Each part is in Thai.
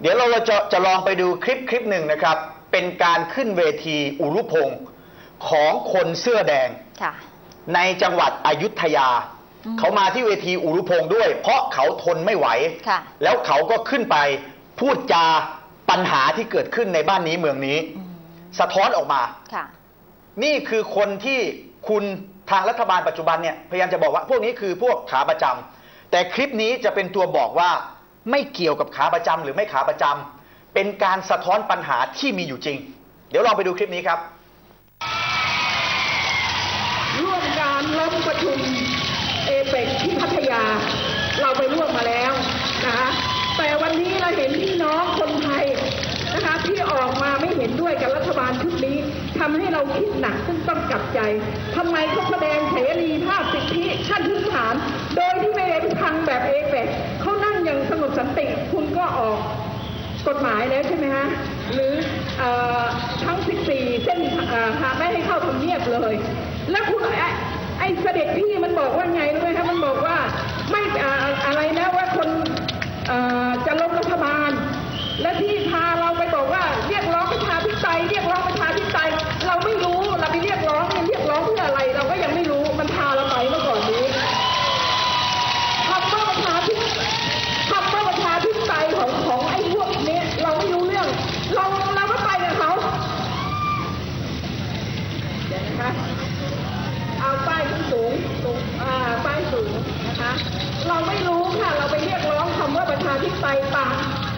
เดี๋ยวเราจะจะลองไปดูคลิปคลิปหนึ่งนะครับ เป็นการขึ้นเวทีอุรุพงศ์ของคนเสื้อแดงค่ะในจังหวัดอยุธยาอืมเขามาที่เวทีอุรุพงศ์ด้วย เพราะเขาทนไม่ไหวค่ะแล้วเขาก็ขึ้นไปพูดจาปัญหาที่เกิดขึ้นในบ้านนี้เมืองนี้อืมสะท้อนออกมาค่ะนี่คือคนที่คุณทางรัฐบาลปัจจุบันเนี่ยพยายามจะบอกว่าพวกนี้คือพวกขาประจำแต่คลิปนี้จะเป็นตัวบอกว่า ไม่เกี่ยวกับขาประจำหรือไม่ขาประจำเป็นการสะท้อนปัญหาที่มีอยู่จริง เดี๋ยวลองไปดูคลิปนี้ครับร่วมการล้มประชุมเอเปกที่พัทยา เราไปร่วมมาแล้วนะคะแต่วันนี้เราเห็นพี่น้องคนไทยนะคะที่ออกมาไม่เห็นด้วยกับรัฐบาลชุดนี้ทำให้เราคิดหนักซึ่งต้องกลับใจทำไมเขาแสดงเสรีภาพสิทธิขั้นพื้นฐาน โดยที่ไม่ได้ไปพังแบบเอเปกเขานั่งอย่างสงบสันติคุณก็ออก กฎหมายแล้วใช่ไหมฮะหรืออทั้ง 14 เส้นเอ่อทางไม่ให้เข้าทำเนียบเลย แล้วคุณ ไปป่า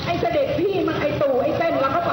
ไอ้เสด็จพี่มันไอ้ตู่ไอ้เต้นเราก็ไป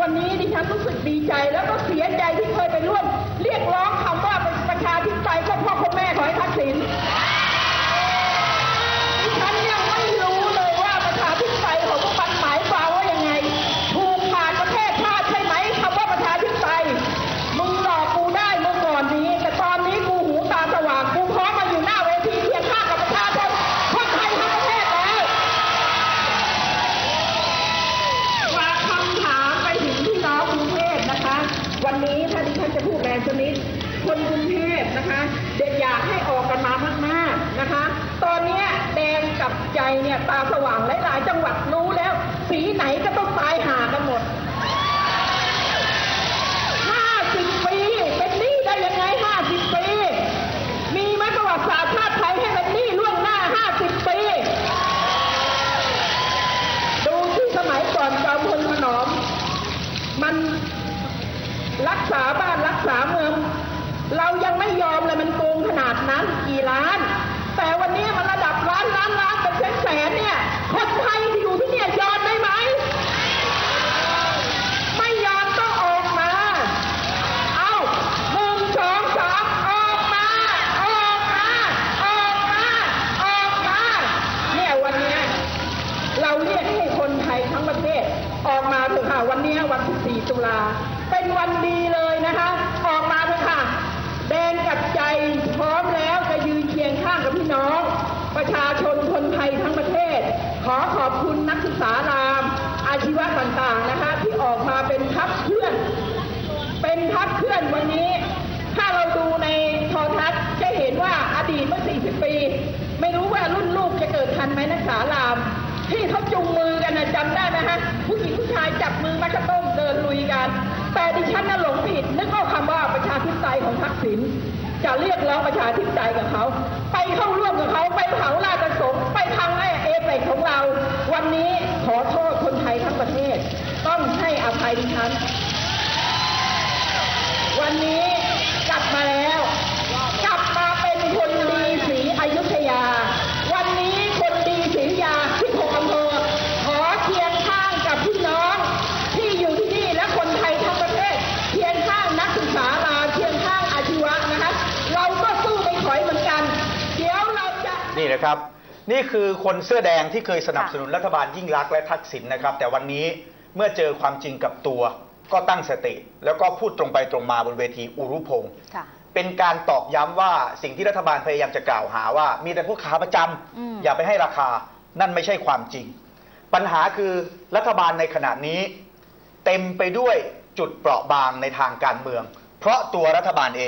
วันนี้ดิฉันรู้สึกดีใจแล้วก็เสียใจที่เคยไปร่วม เนี่ยตาสว่างหลายๆจังหวัดรู้แล้ว สีไหนก็ต้องตายหากันหมด50ปี เป็นหนี้ได้ยังไง50ปี มีไหมประวัติศาสตร์ชาติไทยให้เป็นหนี้ล่วงหน้า50ปี ดูที่สมัยก่อนจอมพลถนอม มันรักษาบ้านรักษาเมือง เรายังไม่ยอมเลยมันโกงขนาดนั้นกี่ล้าน แต่วันนี้มันระดับล้านล้านล้าน แสนเนี่ย คนไทยที่อยู่ที่เนี่ยยอมได้ไหม ไม่ยอมต้องออกมา เอาหนึ่งสองสามออกมา ออกมา ออกมา ออกมา เนี่ยวันเนี้ยเราเรียกให้คนไทยทั้งประเทศ ออกมาเถอะค่ะวันนี้วันที่4ตุลา เป็นวันดีเลยนะคะ เคลื่อนวันนี้ ถ้าเราดูในโทรทัศน์จะเห็นว่าอดีตเมื่อ 40 ปี ไม่รู้ว่ารุ่นลูกจะเกิดทันไหมนักษาราม ที่เขาจุงมือกันนะจำได้ไหมฮะผู้หญิงผู้ชายจับมือมากระต้มเดินลุยกัน แต่ดิฉันน่ะหลงผิดษิณจะเรียกร้องประชาธิปไตยกับเขา ไปเข้าร่วมกับเขาไปเผาราชสงค์ไปทางไอเอเปกของเรา วันนี้ขอโทษคนไทยทั้งประเทศ ต้องให้อภัยดิฉัน นะครับ นี่คือคนเสื้อแดงที่เคยสนับสนุนรัฐบาลยิ่งรักษณ์และทักษิณนะครับ แต่วันนี้เมื่อเจอความจริงกับตัว ก็ตั้งสติ แล้วก็พูดตรงไปตรงมาบนเวทีอุรุพงศ์ค่ะ เป็นการตอกย้ำว่าสิ่งที่รัฐบาลพยายามจะกล่าวหาว่า มีแต่พวกขาประจำอืม อย่าไปให้ราคานั่นไม่ใช่ความจริง ปัญหาคือรัฐบาลในขณะนี้ เต็มไปด้วยจุดเปราะบางในทางการเมือง เพราะตัวรัฐบาลเอง